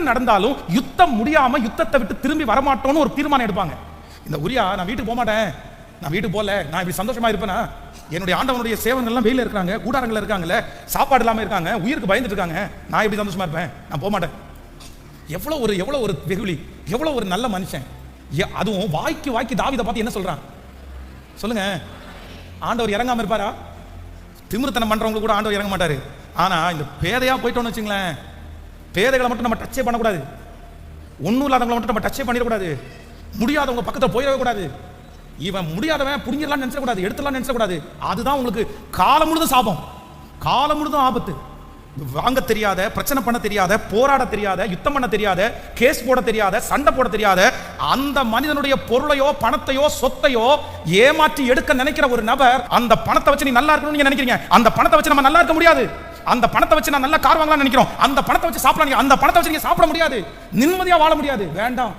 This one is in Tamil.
என்ன நடந்தாலும் யுத்தம் முடியாம யுத்தத்தை விட்டு திரும்பி வரமாட்டோம்னு ஒரு தீர்மானம் எடுப்பாங்க. இந்த உரியா நான் வீட்டுக்கு போக மாட்டேன். நான் வீட்டுக்கு போகல. நான் இப்படி சந்தோஷமா இருப்பேனா? என்னுடைய ஆண்டவனுடைய சேவங்கள்லாம் வெயில இருக்காங்க கூடாரங்கள்ல இருக்காங்கல்ல சாப்பாடு இல்லாமல் இருக்காங்க உயிருக்கு பயந்துட்டு இருக்காங்க. நான் எப்படி சந்தோஷமா இருப்பேன். நான் போக மாட்டேன். எவ்வளவு ஒரு எவ்வளவு ஒரு வெகுளி எவ்வளவு ஒரு நல்ல மனுஷன். அதுவும் வாய்க்கு வாய்க்கு தாவிதை பார்த்து என்ன சொல்றான்? சொல்லுங்க. ஆண்டவர் இறங்காம இருப்பாரா? திமிருத்தனம் பண்றவங்க கூட ஆண்டவர் இறங்க மாட்டாரு. ஆனா இந்த பேதையா போயிட்டோம்னு வச்சுங்களேன். பேதைகளை மட்டும் நம்ம டச்சே பண்ணக்கூடாது. ஒன்றும் இல்லாதவங்களை மட்டும் நம்ம டச்சே பண்ணிடக்கூடாது. முடியாதவங்க பக்கத்தில் போயிடவே கூடாது. இவன் முடியாதவன் புரிஞ்சிடலாம் நினச்சக்கூடாது எடுத்துலாம் நினைச்சக்கூடாது அதுதான் உங்களுக்கு காலம் முழுதும் சாபம். காலம் முழுதும் ஆபத்து. வாங்க தெரியாத பிரச்சனை பண்ண தெரியாத போராட தெரியாத யுத்தம் பண்ண தெரியாத கேஸ் போட தெரியாத சண்டை போட தெரியாத அந்த மனிதனுடைய பொருளையோ பணத்தையோ சொத்தையோ ஏமாற்றி எடுக்க நினைக்கிற ஒரு நபர் அந்த பணத்தை வச்சு நீ நல்லா இருக்கணும்னு நீங்க நினைக்கிறீங்க. அந்த பணத்தை வச்சு நம்ம நல்லா இருக்க முடியாது. அந்த பணத்தை வச்சு நான் நல்ல கார் வாங்கலாம்னு நினைக்கிறோம். அந்த பணத்தை வச்சு சாப்பிடலாம். அந்த பணத்தை வச்சு நீங்க சாப்பிட முடியாது. நிம்மதியா வாழ முடியாது. வேண்டாம்.